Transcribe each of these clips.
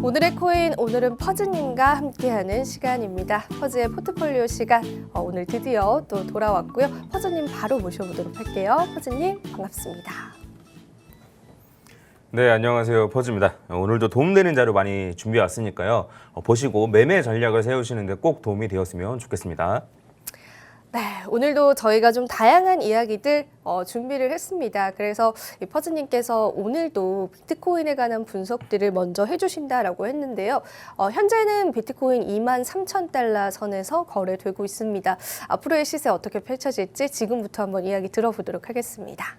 오늘의 코인 오늘은 퍼즈님과 함께하는 시간입니다. 퍼즈의 포트폴리오 시간 어, 오늘 드디어 또 돌아왔고요. 퍼즈님 바로 모셔보도록 할게요. 퍼즈님 반갑습니다. 네, 안녕하세요. 퍼즈입니다. 오늘도 도움되는 자료 많이 준비해 왔으니까요. 어, 보시고 매매 전략을 세우시는데 꼭 도움이 되었으면 좋겠습니다. 네, 오늘도 저희가 좀 다양한 이야기들 어, 준비를 했습니다. 그래서 이 퍼즈님께서 오늘도 비트코인에 관한 분석들을 먼저 해주신다라고 했는데요. 어, 현재는 비트코인 2만 3천 달러 선에서 거래되고 있습니다. 앞으로의 시세 어떻게 펼쳐질지 지금부터 한번 이야기 들어보도록 하겠습니다.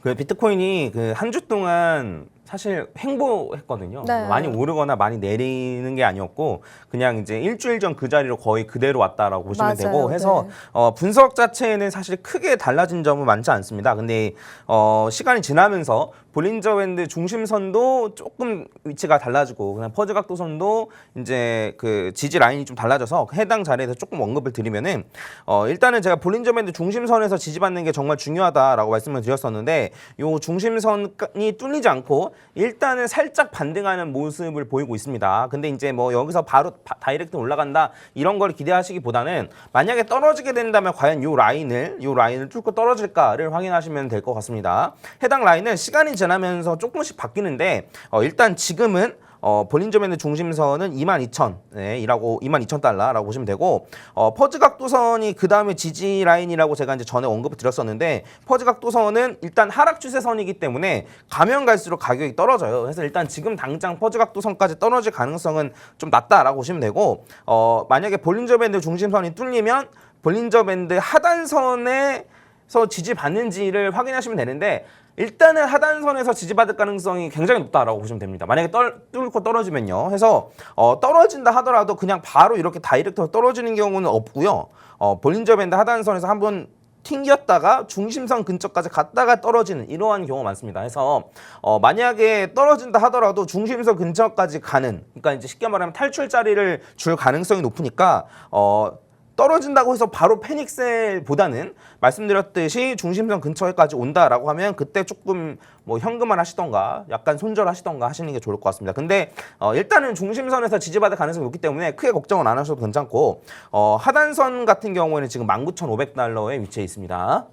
그 비트코인이 그 한 주 동안 사실 횡보했거든요. 네. 많이 오르거나 많이 내리는 게 아니었고 그냥 이제 일주일 전 그 자리로 거의 그대로 왔다라고 보시면 맞아요. 되고 해서 네. 어, 분석 자체는 사실 크게 달라진 점은 많지 않습니다. 근데 어, 시간이 지나면서 볼린저 밴드 중심선도 조금 위치가 달라지고 그냥 퍼즈 각도선도 이제 그 지지 라인이 좀 달라져서 해당 자리에서 조금 언급을 드리면은 어, 일단은 제가 볼린저 밴드 중심선에서 지지받는 게 정말 중요하다라고 말씀을 드렸었는데 요 중심선이 뚫리지 않고 일단은 살짝 반등하는 모습을 보이고 있습니다. 근데 이제 뭐 여기서 바로 바- 다이렉트 올라간다 이런 걸 기대하시기보다는 만약에 떨어지게 된다면 과연 요 라인을 요 라인을 뚫고 떨어질까를 확인하시면 될 것 같습니다. 해당 라인은 시간이 지나 면서 조금씩 바뀌는데 어, 일단 지금은 어, 볼린저밴드 중심선은 22,000, 네, 이라고 22,000달러라고 보시면 되고 어, 퍼즈 각도선이 그 다음에 지지 라인이라고 제가 이제 전에 언급을 드렸었는데 퍼즈 각도선은 일단 하락 추세선이기 때문에 가면 갈수록 가격이 떨어져요. 그래서 일단 지금 당장 퍼즈 각도선까지 떨어질 가능성은 좀 낮다라고 보시면 되고 어, 만약에 볼린저밴드 중심선이 뚫리면 볼린저밴드 하단선에 서 지지받는지를 확인하시면 되는데 일단은 하단선에서 지지받을 가능성이 굉장히 높다라고 보시면 됩니다. 만약에 떨, 뚫고 떨어지면요. 해서 어, 떨어진다 하더라도 그냥 바로 이렇게 다이렉트로 떨어지는 경우는 없고요. 어, 볼린저 밴드 하단선에서 한번 튕겼다가 중심선 근처까지 갔다가 떨어지는 이러한 경우가 많습니다. 해서 어, 만약에 떨어진다 하더라도 중심선 근처까지 가는 그러니까 이제 쉽게 말하면 탈출 자리를 줄 가능성이 높으니까 어, 떨어진다고 해서 바로 패닉셀보다는 말씀드렸듯이 중심선 근처에까지 온다라고 하면 그때 조금 뭐 현금을 하시던가 약간 손절하시던가 하시는 게 좋을 것 같습니다. 근데 어 일단은 중심선에서 지지받을 가능성이 높기 때문에 크게 걱정은 안 하셔도 괜찮고 어 하단선 같은 경우에는 지금 19,500달러에 위치해 있습니다.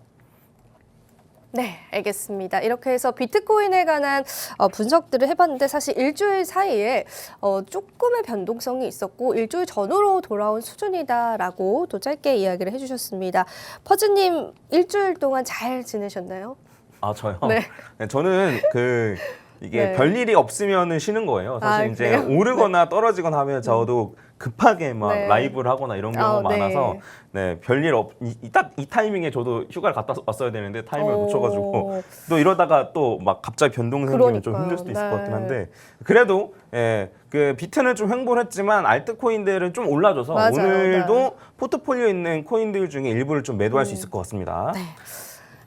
네, 알겠습니다. 이렇게 해서 비트코인에 관한 어, 분석들을 해봤는데 사실 일주일 사이에 어, 조금의 변동성이 있었고 일주일 전으로 돌아온 수준이다라고 또 짧게 이야기를 해주셨습니다. 퍼즈님 일주일 동안 잘 지내셨나요? 아 저요? 네. 네, 저는 그 이게 네. 별 일이 없으면은 쉬는 거예요. 사실 아, 이제 그래요? 음. 오르거나 떨어지거나 하면 저도 급하게 막 네. 라이브를 하거나 이런 경우가 아, 네. 많아서 네 별일 없딱이 이 타이밍에 저도 휴가를 갔다 왔어야 되는데 타이밍을 오. 놓쳐가지고 또 이러다가 또 막 갑자기 변동 생기면 좀. 힘들 수도 있을 네. 것 같긴 한데 그래도 예, 그 비트는 좀 횡보를 했지만 알트 코인들은 좀 올라줘서 맞아요. 오늘도 네. 포트폴리오 있는 코인들 중에 일부를 좀 매도할 음. 수 있을 것 같습니다.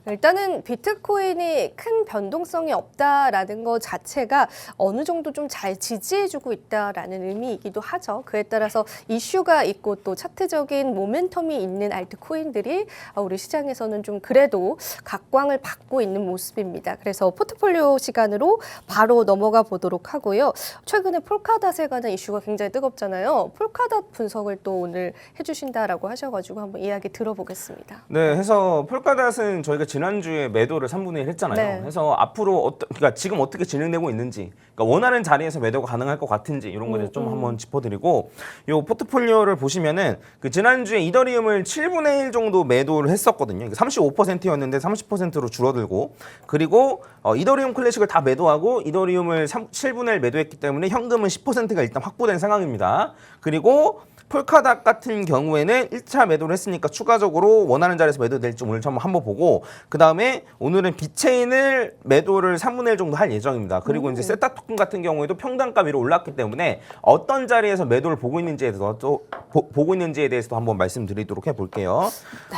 일단은 비트코인이 큰 변동성이 없다라는 것 자체가 어느 정도 좀 잘 지지해주고 있다라는 의미이기도 하죠. 그에 따라서 이슈가 있고 또 차트적인 모멘텀이 있는 알트코인들이 어, 우리 시장에서는 좀 그래도 각광을 받고 있는 모습입니다. 그래서 포트폴리오 시간으로 바로 넘어가 보도록 하고요. 최근에 폴카닷에 관한 이슈가 굉장히 뜨겁잖아요. 폴카닷 분석을 또 오늘 해주신다라고 하셔가지고 한번 이야기 들어보겠습니다. 네, 해서 폴카닷은 저희가 지난주에 매도를 3분의 1 했잖아요. 네. 그래서 앞으로 어떠, 그러니까 지금 어떻게 진행되고 있는지, 그러니까 원하는 자리에서 매도가 가능할 것 같은지 이런 거에 대해서 좀 한번 짚어드리고, 요 포트폴리오를 보시면은 그 지난주에 이더리움을 7분의 1 정도 매도를 했었거든요. 35%였는데 30%로 줄어들고, 그리고 어, 이더리움 클래식을 다 매도하고 이더리움을 3, 7분의 1 매도했기 때문에 현금은 10%가 일단 확보된 상황입니다. 그리고 폴카닷 같은 경우에는 1차 매도를 했으니까 추가적으로 원하는 자리에서 매도될지 오늘 한번 한번 보고 그 다음에 오늘은 비체인을 매도를 3분의 1 정도 할 예정입니다. 그리고 이제 세타 토큰 같은 경우에도 평단가 위로 올랐기 때문에 어떤 자리에서 매도를 보고 있는지에 대해서 또 보, 보고 있는지에 대해서도 한번 말씀드리도록 해볼게요. 네,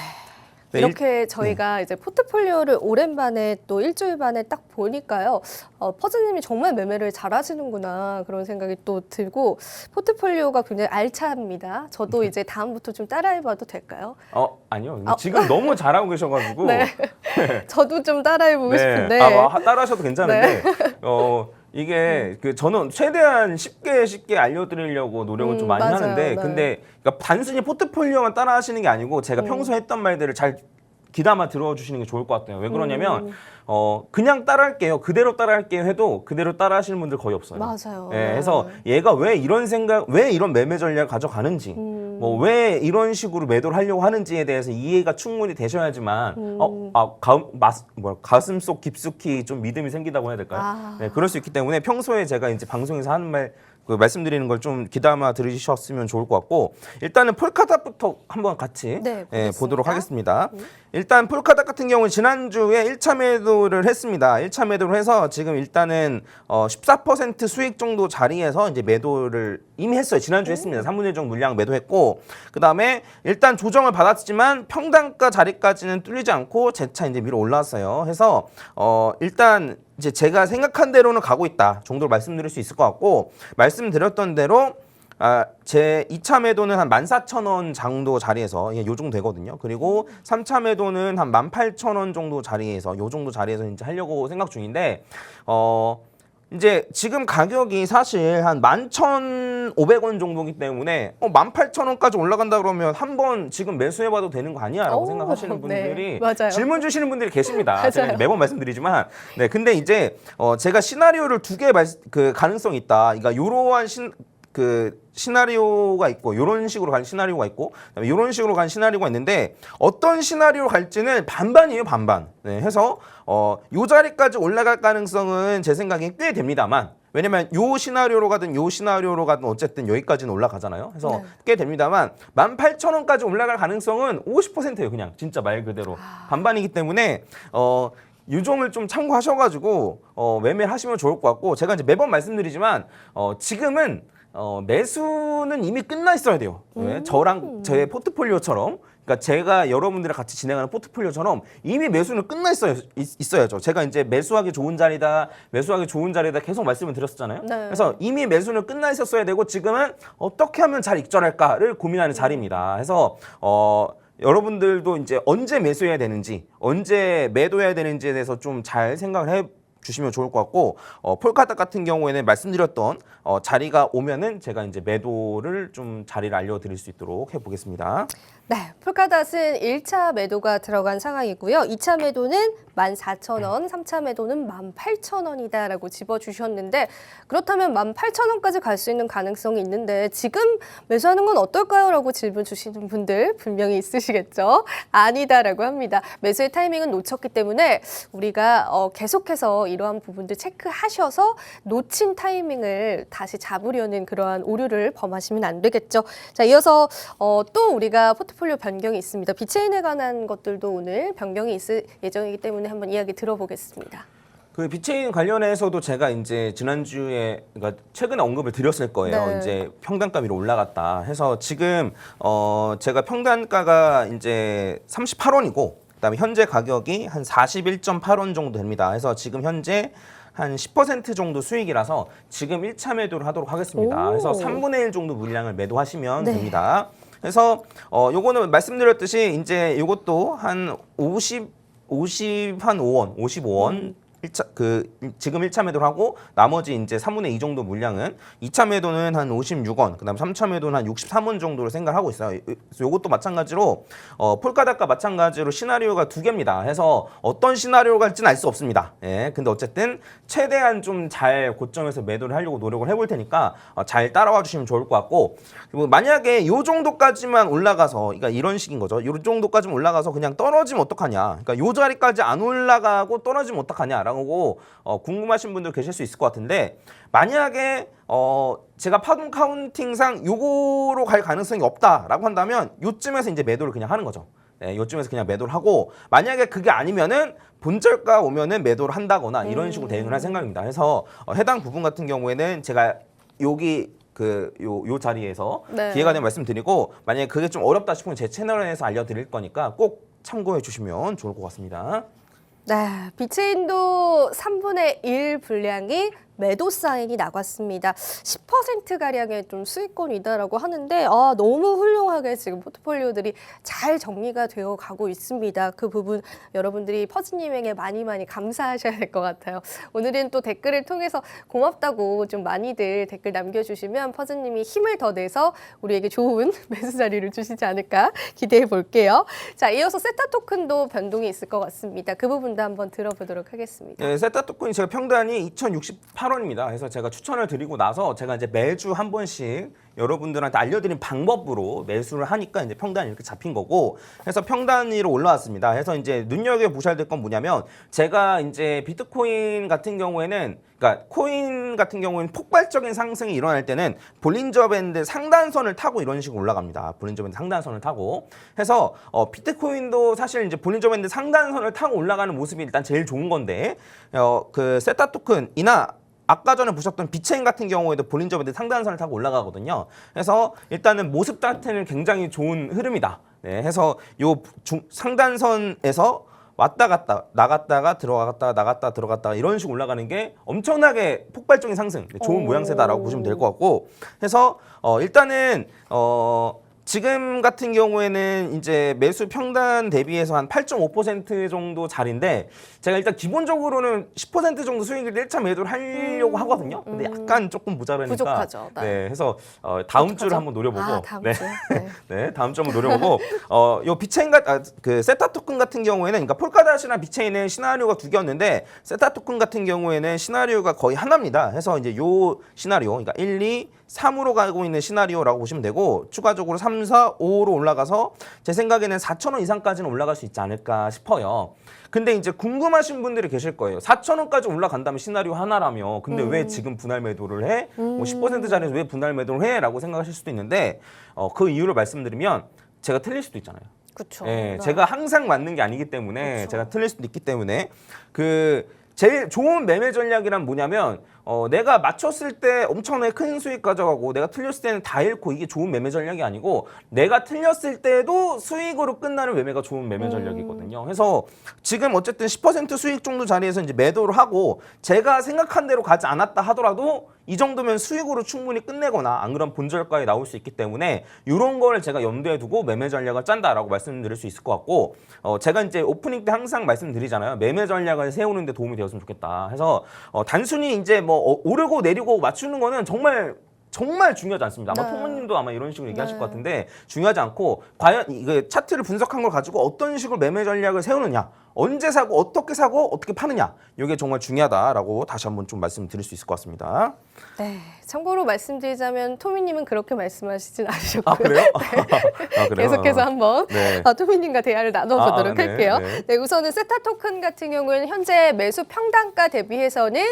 일- 이렇게 저희가 이제 포트폴리오를 오랜만에 또 일주일 만에 딱 보니까요. 어, 퍼즈님이 정말 매매를 잘하시는구나 그런 생각이 또 들고 포트폴리오가 굉장히 알차합니다. 저도 이제 다음부터 좀 따라해봐도 될까요? 어 아니요 지금 너무 잘하고 계셔가지고 네. 저도 좀 따라해보고 싶은데. 아, 뭐 하- 따라하셔도 괜찮은데 어 이게 그 저는 최대한 쉽게 쉽게 알려드리려고 노력을 좀 음, 많이 맞아요. 하는데 네. 근데 그러니까 단순히 포트폴리오만 따라 하시는 게 아니고 제가 평소에 했던 말들을 잘 귀담아 들어주시는 게 좋을 것 같아요. 왜 그러냐면 음. 어 그냥 따라할게요. 그대로 따라할게요 해도 그대로 따라하시는 분들 거의 없어요. 맞아요. 예, 네. 그래서 얘가 왜 이런 생각, 왜 이런 매매 전략을 가져가는지, 음. 뭐 왜 이런 식으로 매도를 하려고 하는지에 대해서 이해가 충분히 되셔야지만, 음. 어, 아, 가음, 마스, 뭐, 가슴 속 깊숙이 좀 믿음이 생기다고 해야 될까요? 아. 네, 그럴 수 있기 때문에 평소에 제가 이제 방송에서 하는 말, 그 말씀드리는 걸 좀 귀담아 들으셨으면 좋을 것 같고, 일단은 폴카답부터 한번 같이 네, 예. 보도록 하겠습니다. 일단 폴카답 같은 경우는 지난주에 1차 매도를 했습니다. 1차 매도를 해서 지금 일단은 어, 14% 수익 정도 자리에서 이제 매도를 이미 했어요. 지난주에 했습니다. 3분의 1 정도 물량 매도했고 그다음에 일단 조정을 받았지만 평단가 자리까지는 뚫리지 않고 재차 이제 위로 올라왔어요. 해서 어, 일단 이제 제가 생각한 대로는 가고 있다 정도로 말씀드릴 수 있을 것 같고 말씀드렸던 대로 아, 제 2차 매도는 한 14,000원 정도 자리에서 예, 요 정도 되거든요. 그리고 3차 매도는 한 18,000원 정도 자리에서 요 정도 자리에서 이제 하려고 생각 중인데 어 이제 지금 가격이 사실 한 11,500원 정도이기 때문에 어 18,000원까지 올라간다 그러면 한 번 지금 매수해 봐도 되는 거 아니야 라고 오, 생각하시는 네, 분들이 맞아요. 질문 주시는 분들이 계십니다. 맞아요. 제가 매번 말씀드리지만 네 근데 이제 어 제가 시나리오를 두 개 그 가능성이 있다. 그러니까 요러한 신, 그 시나리오가 있고 요런 식으로 갈 시나리오가 있고 그다음에 요런 식으로 간 시나리오가 있는데 어떤 시나리오로 갈지는 반반이에요 반반. 네, 해서 어 요 자리까지 올라갈 가능성은 제 생각에 꽤 됩니다만 왜냐면 요 시나리오로 가든 요 시나리오로 가든 어쨌든 여기까지는 올라가잖아요. 그래서 네. 꽤 됩니다만 18,000원까지 올라갈 가능성은 50%예요 그냥. 진짜 말 그대로. 반반이기 때문에 어 유종을 좀 참고하셔가지고 어, 매매를 하시면 좋을 것 같고 제가 이제 매번 말씀드리지만 어, 지금은 어, 매수는 이미 끝나 있어야 돼요. 왜? 저랑 저의 포트폴리오처럼 그러니까 제가 여러분들이랑 같이 진행하는 포트폴리오처럼 이미 매수는 끝나 있어야 있, 어야죠 제가 이제 매수하기 좋은 자리다, 매수하기 좋은 자리다 계속 말씀을 드렸었잖아요. 네. 그래서 이미 매수는 끝나 있었어야 되고 지금은 어떻게 하면 잘 익절할까를 고민하는 자리입니다. 그래서 어. 여러분들도 이제 언제 매수해야 되는지 언제 매도해야 되는지에 대해서 좀 잘 생각을 해 주시면 좋을 것 같고 어, 폴카닥 같은 경우에는 말씀드렸던 어, 자리가 오면은 제가 이제 매도를 좀 자리를 알려드릴 수 있도록 해보겠습니다. 네, 폴카닷은 1차 매도가 들어간 상황이고요. 2차 매도는 14,000원, 3차 매도는 18,000원이다라고 집어주셨는데 그렇다면 18,000원까지 갈 수 있는 가능성이 있는데 지금 매수하는 건 어떨까요? 라고 질문 주시는 분들 분명히 있으시겠죠? 아니다라고 합니다. 매수의 타이밍은 놓쳤기 때문에 우리가 어, 계속해서 이러한 부분들 체크하셔서 놓친 타이밍을 다시 잡으려는 그러한 오류를 범하시면 안 되겠죠. 자, 이어서 어, 또 우리가 포트폴리오 변경이 있습니다. 비체인에 관한 것들도 오늘 변경이 있을 예정이기 때문에 한번 이야기 들어보겠습니다. 그 비체인 관련해서도 제가 이제 지난주에 그러니까 최근에 언급을 드렸을 거예요. 네. 이제 평단가 위로 올라갔다 해서 지금 어 제가 평단가가 이제 38원이고 그다음에 현재 가격이 한 41.8원 정도 됩니다. 그래서 지금 현재 한 10% 정도 수익이라서 지금 1차 매도를 하도록 하겠습니다. 오. 그래서 3분의 1 정도 물량을 매도하시면 네. 됩니다. 그래서 어 요거는 말씀드렸듯이 이제 요것도 한 50, 50 한 5원, 55원 일차그 지금 1차 매도를 하고 나머지 이제 3분의 2 정도 물량은 2차 매도는 한 56원, 그다음 3차 매도는 한 63원 정도로 생각하고 있어요. 그래서 요것도 마찬가지로 어 폴카닥과 마찬가지로 시나리오가 두 개입니다. 해서 어떤 시나리오가 갈지는 알 수 없습니다. 예. 근데 어쨌든 최대한 좀 잘 고점에서 매도를 하려고 노력을 해볼 테니까 어, 잘 따라와 주시면 좋을 것 같고 그리고 만약에 요 정도까지만 올라가서 그러니까 이런 식인 거죠. 요 정도까지만 올라가서 그냥 떨어지면 어떡하냐. 그러니까 요 자리까지 안 올라가고 떨어지면 어떡하 냐라고 어, 궁금하신 분들 계실 수 있을 것 같은데 만약에 어 제가 파동 카운팅상 요거로 갈 가능성이 없다라고 한다면 요쯤에서 이제 매도를 그냥 하는 거죠. 네, 요쯤에서 그냥 매도를 하고 만약에 그게 아니면은 본절가 오면은 매도를 한다거나 이런 식으로 대응을 할 생각입니다. 그래서 어, 해당 부분 같은 경우에는 제가 여기 그요 요 자리에서 네. 기회가 되면 말씀드리고 만약에 그게 좀 어렵다 싶으면 제 채널에서 알려드릴 거니까 꼭 참고해 주시면 좋을 것 같습니다. 네, 비체인도 3분의 1 분량이 매도 사인이 나갔습니다. 10% 가량의 좀 수익권이다라고 하는데 아, 너무 훌륭하게 지금 포트폴리오들이 잘 정리가 되어 가고 있습니다. 그 부분 여러분들이 퍼즈님에게 많이 많이 감사하셔야 될 것 같아요. 오늘은 또 댓글을 통해서 고맙다고 좀 많이들 댓글 남겨주시면 퍼즈님이 힘을 더 내서 우리에게 좋은 매수 자리를 주시지 않을까 기대해 볼게요. 자, 이어서 세타 토큰도 변동이 있을 것 같습니다. 그 부분도 한번 들어보도록 하겠습니다. 네, 세타 토큰이 제가 평단이 2,068 원입니다. 그래서 제가 추천을 드리고 나서 제가 이제 매주 한 번씩 여러분들한테 알려드린 방법으로 매수를 하니까 이제 평단이 이렇게 잡힌 거고 그래서 평단 위로 올라왔습니다. 그래서 이제 눈여겨 보셔야 될 건 뭐냐면 제가 이제 비트코인 같은 경우에는 그러니까 코인 같은 경우에는 폭발적인 상승이 일어날 때는 볼린저 밴드 상단선을 타고 이런 식으로 올라갑니다. 볼린저 밴드 상단선을 타고 해서 어, 비트코인도 사실 이제 볼린저 밴드 상단선을 타고 올라가는 모습이 일단 제일 좋은 건데 어, 그 세타 토큰이나 아까 전에 보셨던 비체인 같은 경우에도 볼린저 밴드 상단 선을 타고 올라가거든요. 그래서 일단은 모습 자체는 굉장히 좋은 흐름이다. 네, 해서 요 중, 상단선에서 왔다 갔다 나갔다가 들어갔다 나갔다 들어갔다 이런 식으로 올라가는 게 엄청나게 폭발적인 상승 좋은 오. 모양새다라고 보시면 될 것 같고 해서 어 일단은 어 지금 같은 경우에는 이제 매수 평단 대비해서 한 8.5% 정도 자리인데 제가 일단 기본적으로는 10% 정도 수익을 1차 매도를 하려고 음, 하거든요. 근데 음. 약간 조금 모자라니까 부족하죠. 나. 네, 해서 어, 다음 주를 어떡하죠? 한번 노려보고 아, 다음 네. 주. 네. 네, 다음 점을 노려보고 어, 요 비체인 같, 아, 그 세타 토큰 같은 경우에는 그러니까 폴카닷이나 비체인은 시나리오가 두 개였는데 세타 토큰 같은 경우에는 시나리오가 거의 하나입니다. 해서 이제 요 시나리오, 그러니까 1, 2, 3으로 가고 있는 시나리오라고 보시면 되고 추가적으로 3, 4, 5로 올라가서 제 생각에는 4,000원 이상까지는 올라갈 수 있지 않을까 싶어요. 근데 이제 궁금하신 분들이 계실 거예요. 4,000원까지 올라간다면 시나리오 하나라며. 근데 왜 지금 분할 매도를 해? 뭐10% 자리에서 왜 분할 매도를 해? 라고 생각하실 수도 있는데 어, 그 이유를 말씀드리면 제가 틀릴 수도 있잖아요. 그렇죠. 예, 네. 제가 항상 맞는 게 아니기 때문에 그쵸. 제가 틀릴 수도 있기 때문에 그 제일 좋은 매매 전략이란 뭐냐면 어, 내가 맞췄을 때 엄청나게 큰 수익 가져가고 내가 틀렸을 때는 다 잃고 이게 좋은 매매 전략이 아니고 내가 틀렸을 때도 수익으로 끝나는 매매가 좋은 매매 음. 전략이거든요. 그래서 지금 어쨌든 10% 수익 정도 자리에서 이제 매도를 하고 제가 생각한 대로 가지 않았다 하더라도 이 정도면 수익으로 충분히 끝내거나 안 그러면 본절가에 나올 수 있기 때문에 이런 거를 제가 염두에 두고 매매 전략을 짠다라고 말씀드릴 수 있을 것 같고 어, 제가 이제 오프닝 때 항상 말씀드리잖아요. 매매 전략을 세우는데 도움이 되었으면 좋겠다. 해서 어, 단순히 이제 뭐 어, 오르고 내리고 맞추는 거는 정말 정말 중요하지 않습니다. 아마 네. 통모님도 아마 이런 식으로 얘기하실 네. 것 같은데 중요하지 않고 과연 이거 차트를 분석한 걸 가지고 어떤 식으로 매매 전략을 세우느냐, 언제 사고 어떻게 사고 어떻게 파느냐, 이게 정말 중요하다라고 다시 한번 좀 말씀드릴 수 있을 것 같습니다. 네. 참고로 말씀드리자면 토미님은 그렇게 말씀하시진 않으셨고요. 아 그래요? 아, 그래요? 계속해서 한번 네. 아, 토미님과 대화를 나눠보도록 아, 네, 할게요. 네. 네, 우선은 세타 토큰 같은 경우에는 현재 매수 평단가 대비해서는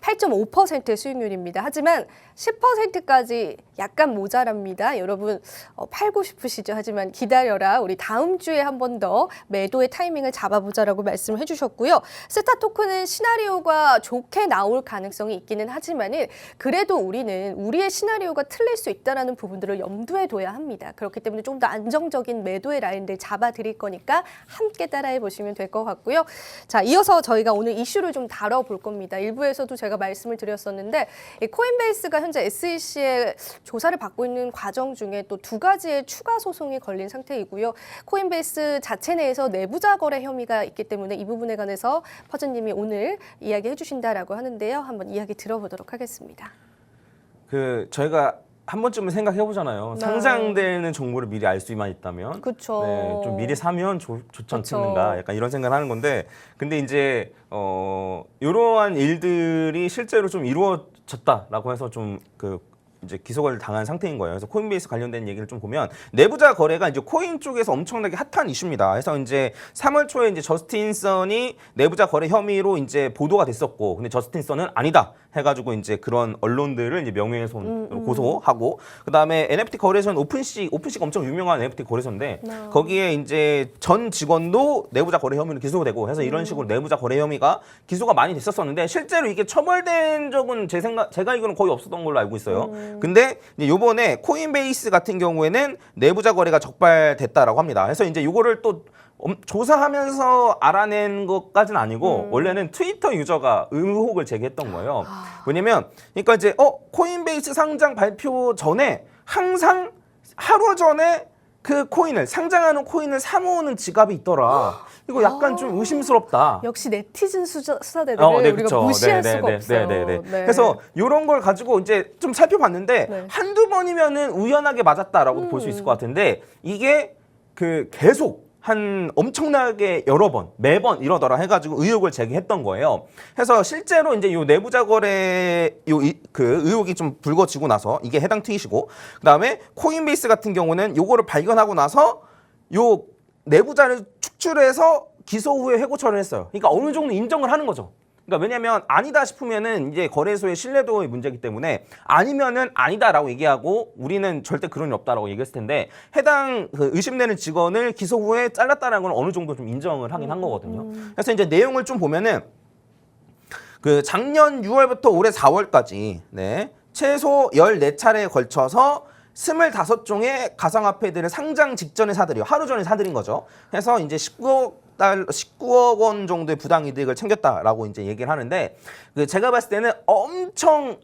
8.5%의 수익률입니다. 하지만 10%까지 약간 모자랍니다. 여러분 어, 팔고 싶으시죠? 하지만 기다려라. 우리 다음 주에 한 번 더 매도의 타이밍을 잡아보자라고 말씀을 해주셨고요. 세타 토큰은 시나리오가 좋게 나올 가능성이 있기는 하지만은 그래도 우리는 우리의 시나리오가 틀릴 수 있다라는 부분들을 염두에 둬야 합니다. 그렇기 때문에 좀 더 안정적인 매도의 라인들 잡아드릴 거니까 함께 따라해 보시면 될 것 같고요. 자, 이어서 저희가 오늘 이슈를 좀 다뤄볼 겁니다. 일부에서도 제가 말씀을 드렸었는데 이 코인베이스가 현재 SEC의 조사를 받고 있는 과정 중에 또 두 가지의 추가 소송이 걸린 상태이고요. 코인베이스 자체 내에서 내부자 거래 혐의가 있기 때문에 이 부분에 관해서 퍼즈님이 오늘 이야기해 주신다라고 하는데요. 한번 이야기 들어보도록 하겠습니다. 그 저희가 한 번쯤은 생각해 보잖아요. 네. 상장되는 정보를 미리 알 수만 있다면 그렇죠. 네, 좀 미리 사면 좋, 좋지 그쵸. 않겠는가 약간 이런 생각을 하는 건데 근데 이제 어 이러한 일들이 실제로 좀 이루어졌다라고 해서 좀그 이제 기소를 당한 상태인 거예요. 그래서 코인베이스 관련된 얘기를 좀 보면 내부자 거래가 이제 코인 쪽에서 엄청나게 핫한 이슈입니다. 그래서 이제 3월 초에 이제 저스틴 선이 내부자 거래 혐의로 이제 보도가 됐었고 근데 저스틴 선은 아니다 해가지고 이제 그런 언론들을 이제 명예훼손으로 고소하고 그다음에 NFT 거래소는 오픈시 오픈시가 엄청 유명한 NFT 거래소인데 네. 거기에 이제 전 직원도 내부자 거래 혐의로 기소가 되고 해서 이런 식으로 내부자 거래 혐의가 기소가 많이 됐었었는데 실제로 이게 처벌된 적은 제 생각 제가 알기로는 거의 없었던 걸로 알고 있어요. 근데 이제 요번에 코인베이스 같은 경우에는 내부자 거래가 적발됐다라고 합니다. 그래서 이제 요거를 또 엄- 조사하면서 알아낸 것까지는 아니고 원래는 트위터 유저가 의혹을 제기했던 거예요. 왜냐면 그러니까 이제 어 코인베이스 상장 발표 전에 항상 하루 전에 그 코인을 상장하는 코인을 사모으는 지갑이 있더라. 이거 약간 좀 의심스럽다. 역시 네티즌 수사, 수사대들을 어, 네, 우리가 그쵸. 무시할 네, 수가 네, 없어요. 네, 네, 네. 네. 그래서 이런 걸 가지고 이제 좀 살펴봤는데 네. 한두 번이면은 우연하게 맞았다라고 볼수 있을 것 같은데 이게 그 계속 한 엄청나게 여러 번 매번 이러더라 해가지고 의혹을 제기했던 거예요. 그래서 실제로 이제 요 내부자 거래 요그 의혹이 좀 불거지고 나서 이게 해당 트윗이고 그다음에 코인베이스 같은 경우는 요거를 발견하고 나서 요 내부자를 축출해서 기소 후에 해고 처리를 했어요. 그러니까 어느 정도 인정을 하는 거죠. 그러니까 왜냐면 아니다 싶으면은 이제 거래소의 신뢰도의 문제이기 때문에 아니면은 아니다라고 얘기하고 우리는 절대 그런 일 없다라고 얘기했을 텐데 해당 그 의심되는 직원을 기소 후에 잘랐다는 건 어느 정도 좀 인정을 하긴 한 거거든요. 그래서 이제 내용을 좀 보면은 그 작년 6월부터 올해 4월까지 네, 최소 14차례에 걸쳐서 25종의 가상화폐들을 상장 직전에 사들여 하루 전에 사들인 거죠. 해서 이제 19억 달 19억 원 정도의 부당 이득을 챙겼다라고 이제 얘기를 하는데 그 제가 봤을 때는 엄청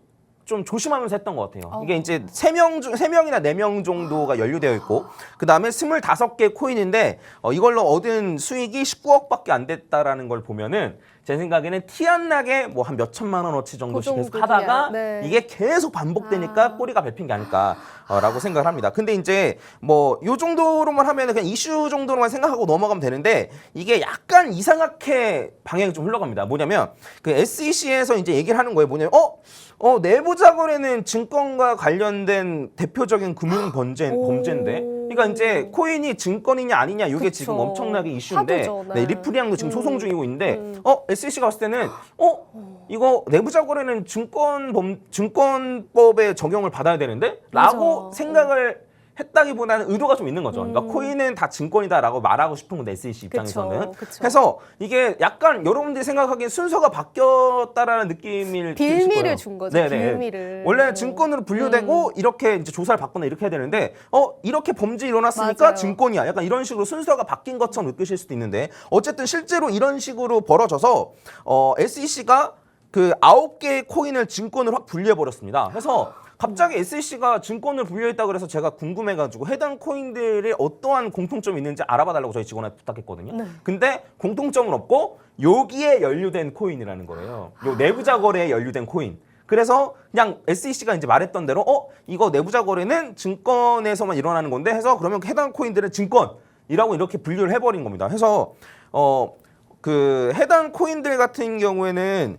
좀 조심하면서 했던 것 같아요. 이게 이제 세 명 중 세 명이나 네 명 정도가 연루되어 있고 그 다음에 25개 코인인데 어, 이걸로 얻은 수익이 19억밖에 안 됐다라는 걸 보면은 제 생각에는 티 안 나게 뭐 한 몇 천만 원어치 정도씩 그 계속 정도 하다가 네. 이게 계속 반복되니까 아. 꼬리가 밟힌 게 아닐까라고 생각을 합니다. 근데 이제 뭐 요 정도로만 하면은 그냥 이슈 정도로만 생각하고 넘어가면 되는데 이게 약간 이상하게 방향이 좀 흘러갑니다. 뭐냐면 그 SEC에서 이제 얘기를 하는 거예요. 뭐냐면 어? 어 내부자 거래는 증권과 관련된 대표적인 금융 범죄 오. 범죄인데, 그러니까 이제 코인이 증권이냐 아니냐 이게. 지금 엄청나게 이슈인데, 하도죠, 네, 네. 리플리앙도 지금 음. 소송 중이고 있는데, 음. 어 SEC가 봤을 때는 어 이거 내부자 거래는 증권 범 증권법에 적용을 받아야 되는데?라고 맞아. 생각을 했다기보다는 의도가 좀 있는 거죠. 그러니까 음. 코인은 다 증권이다라고 말하고 싶은 건데 SEC 입장에서는. 그쵸. 그래서 이게 약간 여러분들이 생각하기엔 순서가 바뀌었다라는 느낌을 빌미를. 준 거죠. 네네. 빌미를. 원래는 음. 증권으로 분류되고 이렇게 이제 조사를 받거나 이렇게 해야 되는데 어 이렇게 범죄 일어났으니까 맞아요. 증권이야. 약간 이런 식으로 순서가 바뀐 것처럼 느끼실 수도 있는데 어쨌든 실제로 이런 식으로 벌어져서 어 SEC가 그 아홉 개의 코인을 증권을 확 분리해 버렸습니다. 그래서 갑자기 SEC가 증권을 분류했다 그래서 제가 궁금해가지고 해당 코인들이 어떠한 공통점이 있는지 알아봐 달라고 저희 직원한테 부탁했거든요. 네. 근데 공통점은 없고 여기에 연루된 코인이라는 거예요. 요 내부자 거래에 연루된 코인. 그래서 그냥 SEC가 이제 말했던 대로 어 이거 내부자 거래는 증권에서만 일어나는 건데 해서 그러면 해당 코인들은 증권이라고 이렇게 분류를 해버린 겁니다. 해서 어. 그 해당 코인들 같은 경우에는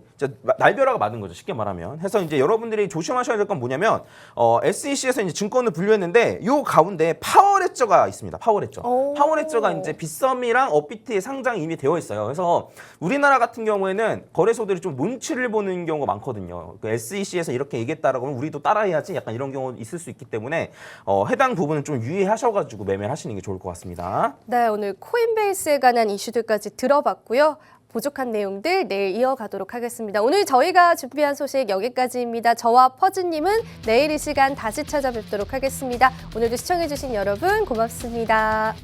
날벼락가 맞은 거죠 쉽게 말하면 해서 이제 여러분들이 조심하셔야 될 건 뭐냐면 어, SEC에서 이제 증권을 분류했는데 요 가운데 파워레저가 있습니다 파워레저 오. 파워레저가 이제 빗썸이랑 업비트의 상장이 이미 되어 있어요. 그래서 우리나라 같은 경우에는 거래소들이 좀 눈치를 보는 경우가 많거든요. 그 SEC에서 이렇게 얘기했다라고 하면 우리도 따라해야지 약간 이런 경우 있을 수 있기 때문에 어, 해당 부분은 좀 유의하셔가지고 매매를 하시는 게 좋을 것 같습니다. 네, 오늘 코인베이스에 관한 이슈들까지 들어봤고요. 부족한 내용들 내일 이어가도록 하겠습니다. 오늘 저희가 준비한 소식 여기까지입니다. 저와 퍼즈님은 내일 이 시간 다시 찾아뵙도록 하겠습니다. 오늘도 시청해주신 여러분 고맙습니다.